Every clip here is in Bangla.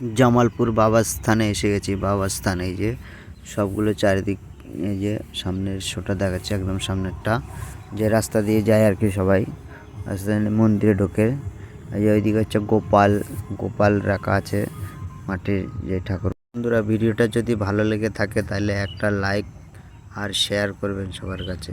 জামালপুর বাবার স্থানে এসে গেছি। বাবার স্থানে এই যে সবগুলো চারিদিক, এই যে সামনের শোটা দেখাচ্ছে একদম সামনেরটা। যে রাস্তা দিয়ে যায় আর কি সবাই। রাস্তা মন্দিরে ঢোকে। এই যে ওইদিকে হচ্ছে গোপাল গোপাল রাখা আছে মাটির যে ঠাকুর। বন্ধুরা, ভিডিওটা যদি ভালো লেগে থাকে তাহলে একটা লাইক আর শেয়ার করবেন সবার কাছে।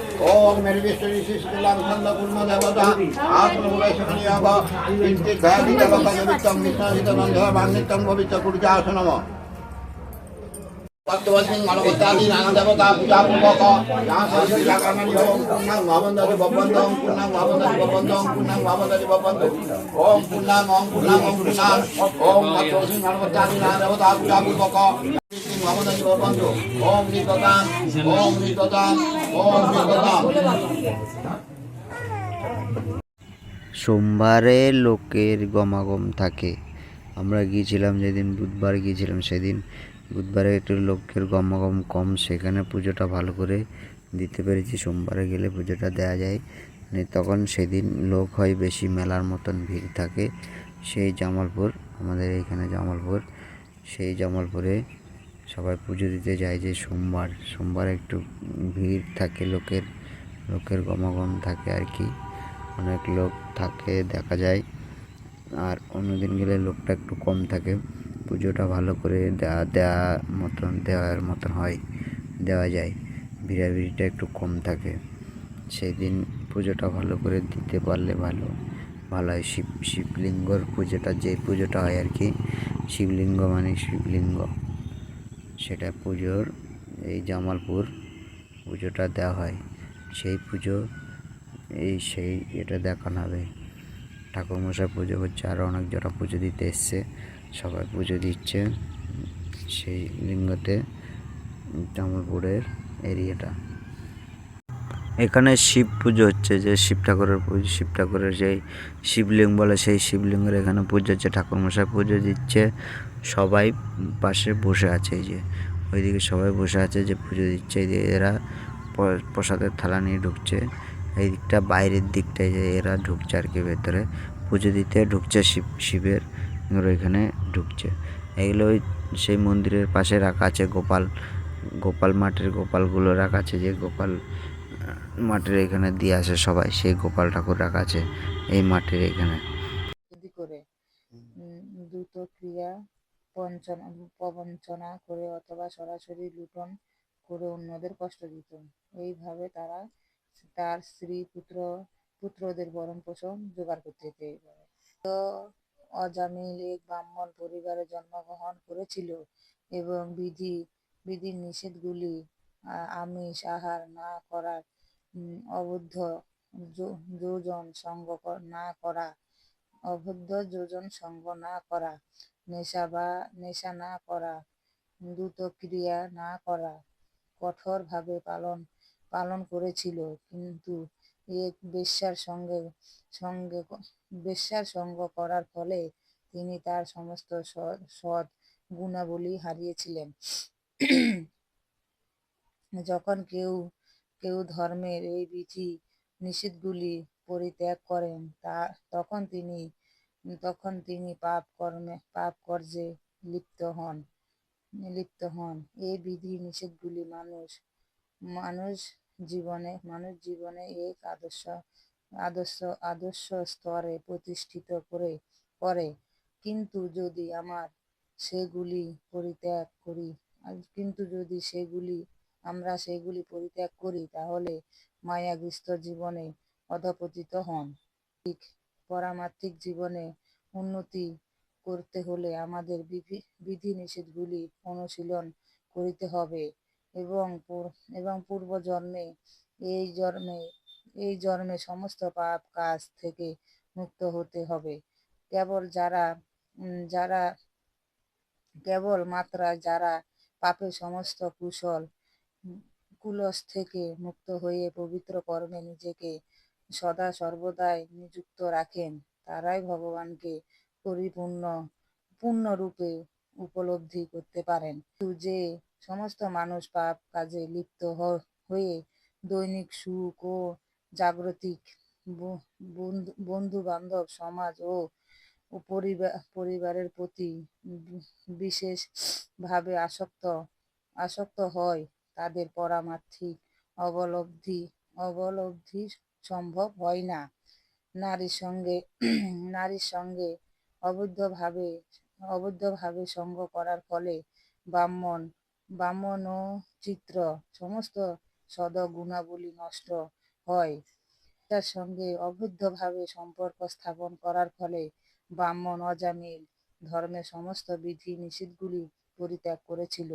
ओम निर्विष्ट ऋषि श्रीलाम छंद पूर्ण देवता आत्म उदय सुखनी अब किंचित भय देवता निमित्तम विष्णाजित नंद भांगितम भविष्य कुर्जासनम भक्तवंतिं मानवतादि नाना देवता पूजा पूर्वक यहाँ संस्कृति जागरणी हो पूर्णांग भावंदति भवन्तम पूर्णांग भावंदति भवन्तम पूर्णांग भावंदति भवन्तु ओम पूर्णांग ओम पूर्णांग ओम पूर्णांग ओम भक्तवंतिं मानवतादि नाना देवता সোমবারে লোকের গমাগম থাকে। আমরা গিয়েছিলাম যেদিন, বুধবার গিয়েছিলাম সেদিন। বুধবারে একটু লোকের গমাগম কম, সেখানে পুজোটা ভালো করে দিতে পেরেছি। সোমবারে গেলে পুজোটা দেওয়া যায়। মানে তখন সেদিন লোক হয় বেশি, মেলার মতন ভিড় থাকে। সেই জামালপুর, আমাদের এইখানে জামালপুর। সেই জামালপুরে সবাই পুজো দিতে যায় যে সোমবার সোমবার একটু ভিড় থাকে লোকের লোকের গমাগম থাকে আর কি। অনেক লোক থাকে দেখা যায়। আর অন্যদিন গেলে লোকটা একটু কম থাকে। পুজোটা ভালো করে দেওয়া দেওয়া মতন, দেওয়ার মতন হয়, দেওয়া যায়। ভিড়াভিড়িটা একটু কম থাকে। সেই দিন পুজোটা ভালো করে দিতে পারলে ভালো। ভালো হয়। শিব, শিবলিঙ্গর পুজোটা, যে পুজোটা হয় আর কি, শিবলিঙ্গ মানে শিবলিঙ্গ। সেটা পুজোর, এই জামালপুর পুজোটা দেওয়া হয়। সেই পুজো, এই সেই এটা দেখানো হবে। ঠাকুরমশাই পুজো হচ্ছে আরও অনেক জোড়া পুজো দিতে এসছে। সবাই পুজো দিচ্ছে সেই লিঙ্গতে জামালপুরের এরিয়াটা। এখানে শিব পুজো হচ্ছে, যে শিব ঠাকুরের পুজো, শিব ঠাকুরের সেই শিবলিঙ্গ বলে সেই শিবলিঙ্গের এখানে পুজো হচ্ছে, ঠাকুরমশাই পুজো দিচ্ছে, সবাই পাশে বসে আছে এই যে। ওইদিকে সবাই বসে আছে যে পুজো দিচ্ছে এরা প্রসাদের থালা নিয়ে ঢুকছে, এই দিকটা বাইরের দিকটায় যে এরা ঢুকছে আর কি ভেতরে, পুজো দিতে ঢুকছে শিব, শিবের এখানে ঢুকছে। এগুলো ওই সেই মন্দিরের পাশে রাখা আছে, গোপাল গোপাল মাঠের গোপালগুলো রাখা আছে যে গোপাল মাঠের এখানে দিয়ে আসে সবাই, সেই গোপাল ঠাকুর রাখা আছে এই মাঠের এখানে। করে দ্রুত ক্রিয়া বঞ্চনা প্রবঞ্চনা করে অথবা সরাসরি লুণ্ঠন করে অন্যদের কষ্ট দিত। এইভাবে তারা তার স্ত্রী, পুত্র, পুত্রদের ভরণ পোষণ জোগাড় করতে করে তো অজামিল এক ব্রাহ্মণ পরিবারে জন্মগ্রহণ করেছিল এবং বিধি, বিধির নিষেধগুলি আমিষ আহার না করার অবুদ্ধ যোজন সঙ্গ না করা, অবদ্ধ যোজন সঙ্গ না করা, নেশা বা, নেশা না করা, দ্রুত ক্রিয়া না করা, কঠোরভাবে পালন পালন করেছিল। কিন্তু এক বেশ্যার সঙ্গে সঙ্গে বেশ্যার সঙ্গ করার ফলে তিনি তার সমস্ত সৎ গুণাবলী হারিয়েছিলেন। যখন কেউ কেউ ধর্মের এই বিধি নিষেধগুলি পরিত্যাগ করেন, তা তখন তিনি তখন তিনি পাপ কর্মে, পাপ কার্যে লিপ্ত হন লিপ্ত হন। এই বিধি নিষেধগুলি মানুষ মানুষ জীবনে মানুষ জীবনে এক আদর্শ আদর্শ আদর্শ স্তরে প্রতিষ্ঠিত করে করে। কিন্তু যদি আমার সেগুলি পরিত্যাগ করি, কিন্তু যদি সেগুলি আমরা সেগুলি পরিত্যাগ করি, তাহলে মায়াগ্রস্ত জীবনে অধপতিত হন। ঠিক পরামাত্রিক জীবনে উন্নতি করতে হলে আমাদের বিধি বিধি নিষেধগুলি অনুশীলন করিতে হবে এবং এবং পূর্বজন্মে এই জন্মে এই জন্মে সমস্ত পাপ কাজ থেকে মুক্ত হতে হবে। কেবল যারা যারা, কেবল মাত্রা যারা পাপের সমস্ত কুশল কুলস থেকে মুক্ত হয়ে পবিত্র কর্মে নিজেকে সদা সর্বদাই নিযুক্ত রাখেন। তারাই ভগবানকে পরিপূর্ণ, পূর্ণরূপে উপলব্ধি করতে পারেন। যে সমস্ত মানুষ পাপ কাজে লিপ্ত হয়ে দৈনিক সুখ ও জাগতিক বন্ধু বান্ধব সমাজ ও পরিবার পরিবারের প্রতি বিশেষভাবে আসক্ত আসক্ত হয়। তাদের পরামার্থিক অবলব্ধি অবলব্ধি সম্ভব হয় না। নারীর সঙ্গে নারীর সঙ্গে অবৈধভাবে অবৈধভাবে সঙ্গ করার ফলে ব্রাহ্মণ ব্রাহ্মণ ও চিত্র সমস্ত সদগুণাবলী নষ্ট হয়। তার সঙ্গে অবৈধভাবে সম্পর্ক স্থাপন করার ফলে ব্রাহ্মণ অজামিল ধর্মের সমস্ত বিধি নিষেধগুলি পরিত্যাগ করেছিল,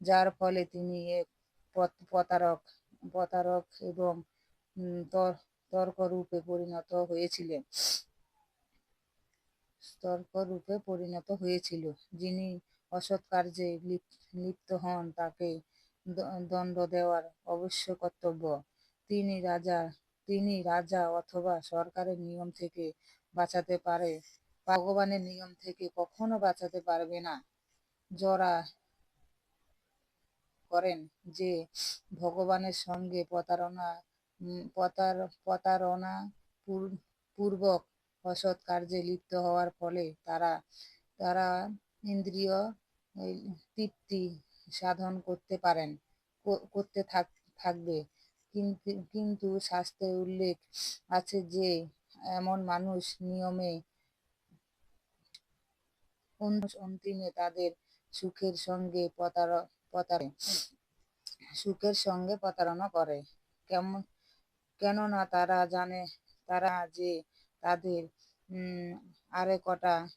যার ফলে তিনি এক প্রতারক প্রতারক এবং তর্করূপে পরিণত হয়েছিলেন। তর্করূপে পরিণত হয়েছিল। যিনি অসৎ কার্যে লিপ্ত হন, তাকে দণ্ড দেওয়ার অবশ্য কর্তব্য। তিনি রাজা তিনি রাজা অথবা সরকারের নিয়ম থেকে বাঁচাতে পারে, ভগবানের নিয়ম থেকে কখনো বাঁচাতে পারবে না। যারা করেন যে ভগবানের সঙ্গে প্রতারণা প্রতার প্রতারণা পূর্বক অসৎ কার্যে লিপ্ত হওয়ার ফলে তারা তারা ইন্দ্রিয় তৃপ্তি সাধন করতে পারেন করতে থাক, থাকবে। কিন্তু কিন্তু শাস্ত্রে উল্লেখ আছে যে এমন মানুষ নিয়মে অন্তিমে তাদের সুখের সঙ্গে প্রতার প্রতারে সুখের সঙ্গে প্রতারণা করে। কেমন কেননা তারা জানে তারা যে তাদের আরে কটা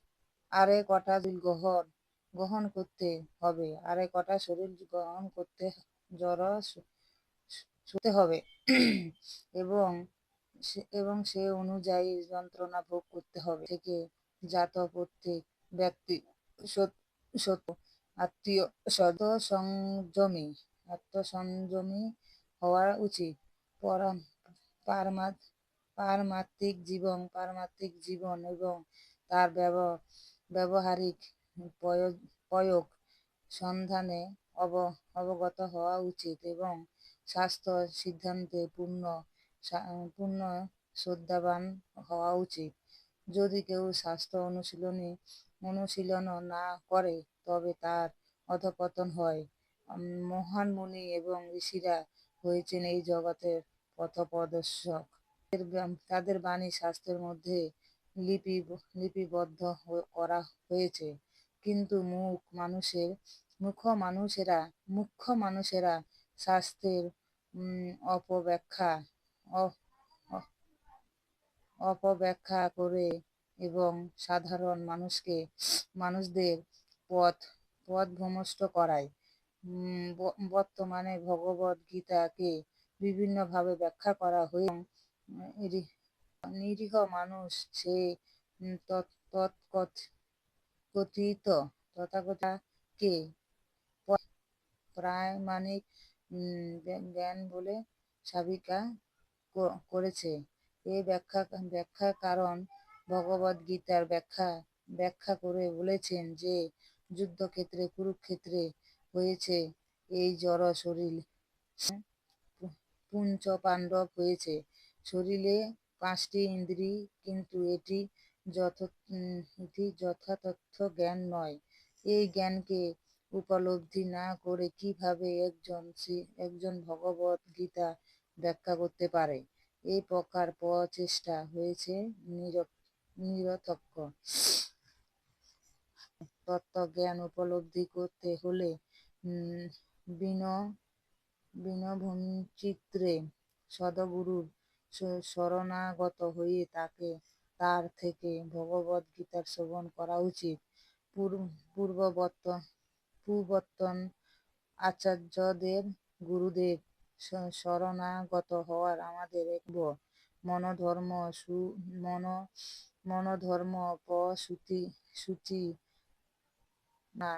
আরে কটা দিল গ্রহণ গ্রহণ করতে হবে। আরে কটা শরীর গ্রহণ করতে জড় শুতে হবে। এবং এবং সে অনুযায়ী যন্ত্রণা ভোগ করতে হবে। থেকে জাত প্রত্যেক ব্যক্তি সত- সত আত্মীয় সংযমী আত্মসংযমী হওয়া উচিত। পরম, পারমাত, পারমাত্মিক জীবন পারমাত্মিক জীবন এবং তার ব্যব- ব্যবহারিক প্রয়োগ সন্ধানে অব, অবগত হওয়া উচিত এবং স্বাস্থ্য সিদ্ধান্তে পূর্ণ পূর্ণ শ্রদ্ধাবান হওয়া উচিত। যদি কেউ স্বাস্থ্য অনুশীলনী অনুশীলন না করে তবে তার অধপতন হয়। মহান মুনি এবং ঋষিরা হয়েছেন এই জগতের পথপ্রদর্শক। তাদের তাদের বাণী শাস্ত্রের মধ্যে লিপি লিপিবদ্ধ করা হয়েছে। কিন্তু মুখ মানুষের মুখ্য মানুষেরা মুখ্য মানুষেরা উম, অপব্যাখ্যা অপব্যাখ্যা করে এবং সাধারণ মানুষকে মানুষদের পথ পথ ভ্রষ্ট করায় বর্তমানে ভগবদ গীতাকে বিভিন্নভাবে ব্যাখ্যা করা হয়ে নিরীহ মানুষ সে উম, তৎ- তৎকথ- কথিত তথাগতকে প্রামাণিক জ্ঞান বলে সাবিকা করেছে। এ ব্যাখ্যা ব্যাখ্যা কারণ ভগবদ গীতার ব্যাখ্যা ব্যাখ্যা করে বলেছেন যে, যুদ্ধক্ষেত্রে, কুরুক্ষেত্রে হয়েছে এই জড় শরীর। পুঞ্চ পাণ্ডব হয়েছে। শরীরে পাঁচটি ইন্দ্রিয়, কিন্তু এটি এটি যথাতথ্য জ্ঞান নয়। এই জ্ঞানকে উপলব্ধি না করে কীভাবে একজন একজন ভগবত গীতা ব্যাখ্যা করতে পারে? এই প্রকার প্রচেষ্টা হয়েছে নির- নিরর্থক তত্ত্বজ্ঞান উপলব্ধি করতে হলে উম, বিন বিনভূচিত্রে সদগুরুর শরণাগত হয়ে তাকে তার থেকে ভগবদ গীতার শ্রবণ করা উচিত। পূর্ব- পূর্ববর্ত পূর্বতন আচার্যদের গুরুদেব শরণাগত হওয়ার আমাদের মনোধর্ম সু মন মনোধর্ম প্রসূতি সূচি না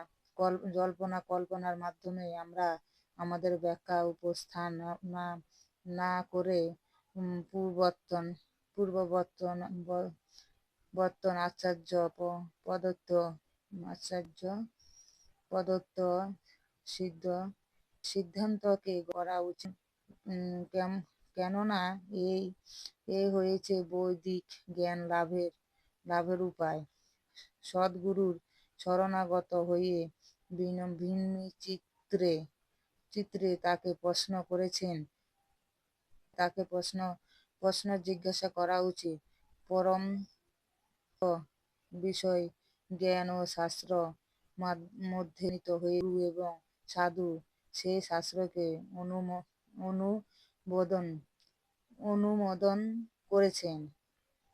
জল্পনা কল্পনার মাধ্যমে আমরা আমাদের ব্যাখ্যা উপস্থান না না করে উম, পূর্ববর্তন বর্তন আচার্য প্রদত্ত আচার্য প্রদত্ত সিদ্ধ সিদ্ধান্তকে করা উচিত। কেননা এই এই হয়েছে বৈদিক জ্ঞান লাভের লাভের উপায়। সদ্গুরুর শরণাগত হয়ে ভিন্ন চিত্রে চিত্রে তাকে প্রশ্ন করেছেন। তাকে প্রশ্ন প্রশ্ন জিজ্ঞাসা করা উচিত। পরম বিষয়, জ্ঞান ও শাস্ত্র মধ্যে নিহিত হয়ে এবং সাধু সেই শাস্ত্রকে অনুম অনুবোদন অনুমোদন করেছেন।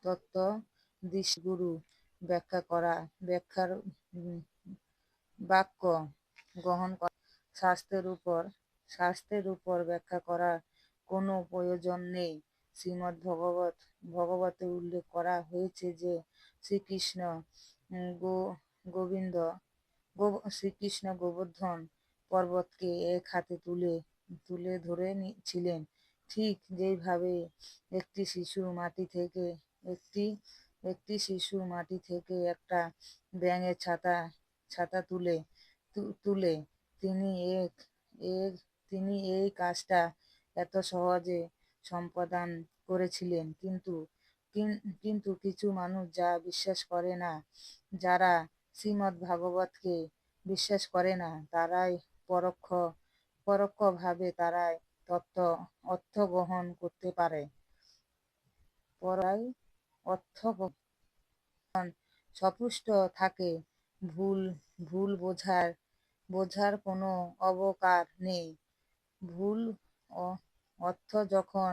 তত্ত্ব গুরু ব্যাখ্যা করা, ব্যাখ্যার বাক্য গ্রহণ করা, স্বাস্থ্যের উপর স্বাস্থ্যের উপর ব্যাখ্যা করার কোনো প্রয়োজন নেই। শ্রীমদ্ ভগবত, ভগবতে উল্লেখ করা হয়েছে যে শ্রীকৃষ্ণ গো, গোবিন্দ শ্রীকৃষ্ণ গোবর্ধন পর্বতকে এক হাতে তুলে তুলে ধরে ছিলেন। ঠিক যেইভাবে একটি শিশু মাটি থেকে একটি একটি শিশু মাটি থেকে একটা ব্যাঙের ছাতা ছাতা তুলে তুলে। তিনি এক এক তিনি এই কাজটা এত সহজে সম্পাদন করেছিলেন, কিন্তু কিন্তু কিছু মানুষ যা বিশ্বাস করে না, যারা শ্রীমদ্ ভাগবতকে বিশ্বাস করে না, তারাই পরোক্ষ, পরোক্ষভাবে তারাই তত্ত্ব, অর্থ গ্রহণ করতে পারে। পরাই অর্থ সপুষ্ট থাকে ভুল ভুল বোঝার বোঝার কোনো অবকার নেই। ভুল অর্থ যখন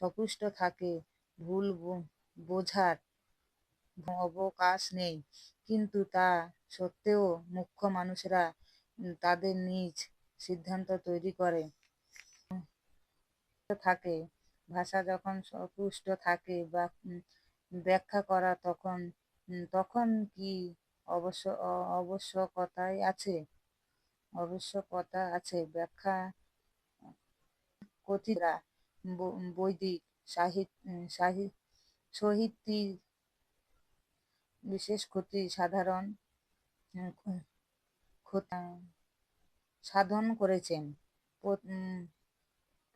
সপুষ্ট থাকে, ভুল বোঝার অবকাশ নেই। কিন্তু তা সত্ত্বেও মুখ্য মানুষরা তাদের নিজ সিদ্ধান্ত তৈরি করে। থাকে, ভাষা যখন সপুষ্ট থাকে বা ব্যাখ্যা করা তখন তখন কি অবশ্য আবশ্যকতাই আছে? আবশ্যকতা আছে। ব্যাখ্যা কথিতরা ব- বৈদিক সাহিত্য সাহিত্যি বিশেষ ক্ষতি সাধারণ সাধন করেছেন।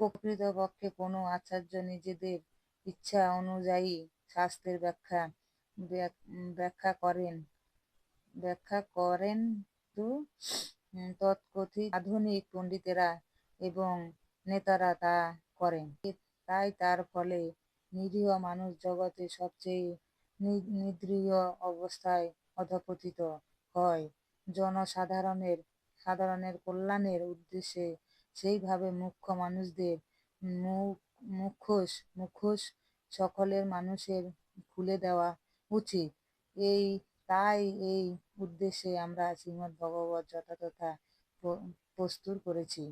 প্রকৃতপক্ষে কোনো আচার্য নিজেদের ইচ্ছা অনুযায়ী শাস্ত্রের ব্যাখ্যা ব্যাখ্যা করেন। ব্যাখ্যা করেন তো তৎকথিত আধুনিক পণ্ডিতেরা এবং নেতারা তা করেন। তাই তার ফলে নিরীহ মানুষ জগতে সবচেয়ে নিদ্রিয় অবস্থায় অধপতিত হয়। জনসাধারণের, সাধারণের কল্যাণের উদ্দেশ্যে সেইভাবে মুখ্য মানুষদের মুখ, মুখোশ মুখোশ সকলের মানুষের খুলে দেওয়া উচিত। এই, তাই এই উদ্দেশ্যে আমরা শ্রীমদ্ ভগবত যথাযথা প্র- প্রস্তুত করেছি।